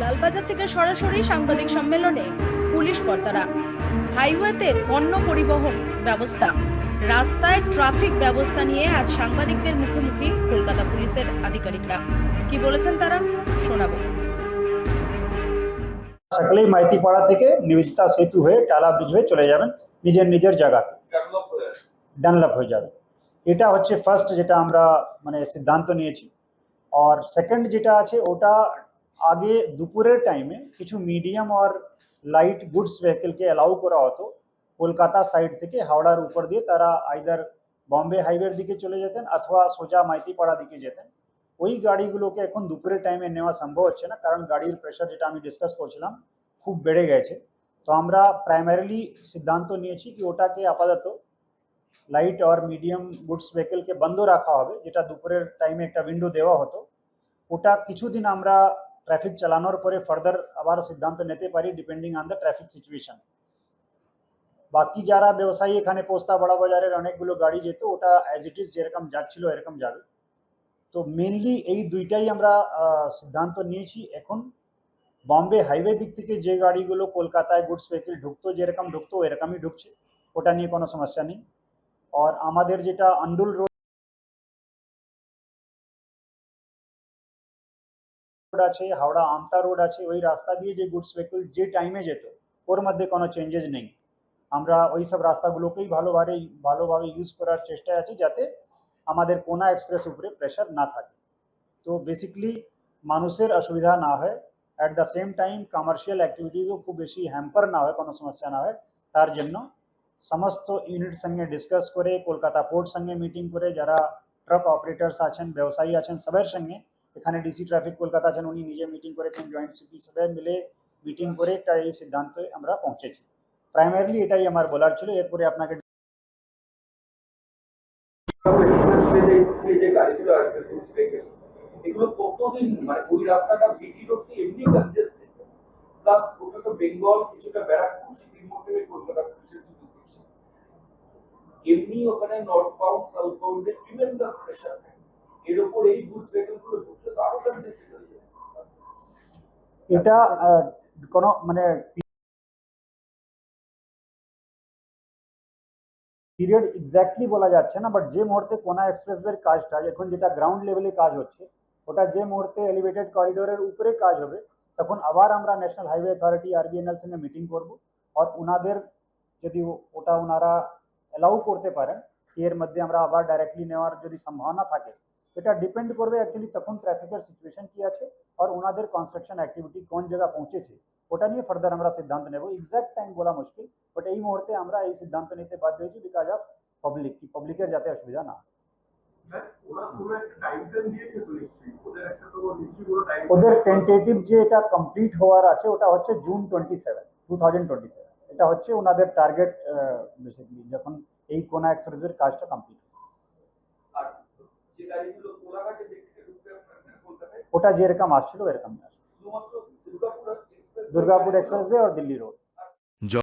লালবাজার থেকে সরাসরি সাংবাদিক সম্মেলনে পুলিশ কর্তারা। হাইওয়েতে পণ্য পরিবহন ব্যবস্থা। রাস্তায় ট্রাফিক ব্যবস্থা নিয়ে আজ সাংবাদিকদের মুখোমুখি কলকাতা পুলিশের আধিকারিকরা। কি বলেছেন তারা? শোনাবো। সকলেই মাইতিপাড়া থেকে নিবেদিতা সেতু হয়ে টালা ব্রিজ হয়ে চলে যাবেন। নিজের নিজের জায়গা। ডেভেলপ হয়ে যাবে। এটা হচ্ছে ফার্স্ট যেটা আমরা মানে সিদ্ধান্ত নিয়েছি। আর সেকেন্ড যেটা আছে, ওটা আগে দুপুরের টাইমে কিছু মিডিয়াম আর লাইট গুডস ভেহিকেলকে অ্যালাউ করা হতো কলকাতা সাইড থেকে হাওড়ার উপর দিয়ে তারা আইদার বম্বে হাইওয়ের দিকে চলে যেতেন অথবা সোজা মাইতিপাড়া দিকে যেতেন ওই গাড়িগুলোকে এখন দুপুরের টাইমে নেওয়া সম্ভব হচ্ছে না কারণ গাড়ির প্রেশার যেটা আমি ডিসকাস করছিলাম খুব বেড়ে গেছে তো আমরা প্রাইমারিলি সিদ্ধান্ত নিয়েছি কি ওটাকে আপাতত লাইট আর মিডিয়াম গুডস ভেহিকেলকে বন্ধ রাখা হবে যেটা দুপুরের টাইমে একটা উইন্ডো দেওয়া হতো ওটা কিছুদিন আমরা ট্রাফিক চালানোর পরে ফার্দার আবার সিদ্ধান্ত নিতে পারি depending on the traffic situation বাকি যারা ব্যবসায়ী এখানে পোস্তা বড় বাজারের অনেকগুলো গাড়ি যেত ওটা অ্যাজ ইট ইজ যেরকম যাচ্ছিল এরকম যাবে তো মেনলি এই দুইটাই আমরা আহ, সিদ্ধান্ত নিয়েছি এখন বম্বে হাইওয়ে দিক থেকে যে গাড়িগুলো কলকাতায় গুডস ভেহিকেল ঢুকতো যেরকম ঢুকতো এরকমই ঢুকছে ওটা নিয়ে কোনো সমস্যা নেই আর আমাদের যেটা আন্ডুল রোড আছে হাওড়া আমতা রোড আছে ওই রাস্তা দিয়ে যে গুডস ভেহিকেল যে টাইমে যেত ওর মধ্যে কোনো চেঞ্জেস নেই আমরা ওই সব রাস্তাগুলোকেই ভালোভাবে ভালোভাবে ইউজ করার চেষ্টায় আছি যাতে আমাদের কোনা এক্সপ্রেস উপরে প্রেশার না থাকে তো বেসিক্যালি মানুষের অসুবিধা না হয় at the same time commercial অ্যাক্টিভিটিসও খুব বেশি হ্যাম্পার না হয় কোনো সমস্যা না হয় তার জন্য সমস্ত ইউনিট সঙ্গে ডিসকাস করে কলকাতা পোর্ট সঙ্গে মিটিং করে যারা ট্রাক অপারেটার্স আছেন ব্যবসায়ী আছেন সবার সঙ্গে এখানে ডিসি ট্রাফিক কলকাতা আছেন, উনি নিজে মিটিং করেছেন জয়েন্ট সিটি সবাই মিলে মিটিং করে একটা এই সিদ্ধান্তে আমরা পৌঁছেছি। প্রাইমারিলি এটাই আমার বলার ছিল, এরপরে আপনাকে মানে এমনি প্লাস বেঙ্গল কিছুটা সিটির মধ্যে কলকাতা এমনি ওখানে নর্থ এর উপর এই গুডস ভেহিকেলগুলো ঢুকলে তো আরও কনজেস্টেড হয়ে যাবে এটা কোনো মানে পিরিয়ড এক্স্যাক্টলি বলা যাচ্ছে না বাট যে মুহূর্তে কোনা এক্সপ্রেসওয়ের কাজটা এখন যেটা গ্রাউন্ড লেভেলে কাজ হচ্ছে ওটা যে মুহূর্তে এলিভেটেড করিডোরের উপরে কাজ হবে তখন আবার আমরা ন্যাশনাল হাইওয়ে অথরিটি আরবিএনএল সঙ্গে মিটিং করব আর ওনাদের যদি ওটা ওনারা অ্যালাউ করতে পারেন এর মধ্যে আমরা আবার ডাইরেক্টলি নেওয়ার যদি সম্ভাবনা থাকে এটা ডিপেন্ড করবে অ্যাকচুয়ালি তখন ট্রাফিকের সিচুয়েশন কি আছে আর ওনাদের কনস্ট্রাকশন অ্যাক্টিভিটি কোন জায়গা পৌঁছেছে ওটা নিয়ে ফার্দার আমরা সিদ্ধান্ত নেব। এক্সাক্ট টাইম বলা মুশকিল বাট এই মুহূর্তে আমরা এই সিদ্ধান্ত নিতে বাধ্য হয়েছি বিকজ অফ পাবলিক কি পাবলিকের যাতে অসুবিধা না ওদের টেন্টেটিভ যে এটা কমপ্লিট হওয়ার আছে ওটা হচ্ছে June twenty seven two thousand twenty seven এটা হচ্ছে ওনাদের টার্গেট বেসিক্যালি যখন এই কোনা এক্সপ্রেসওয়ের কাজটা কমপ্লিট ওটা যেরকম আসছিল এরকম দুর্গাপুর এক্সপ্রেস ওয়ে আর দিল্লি রোড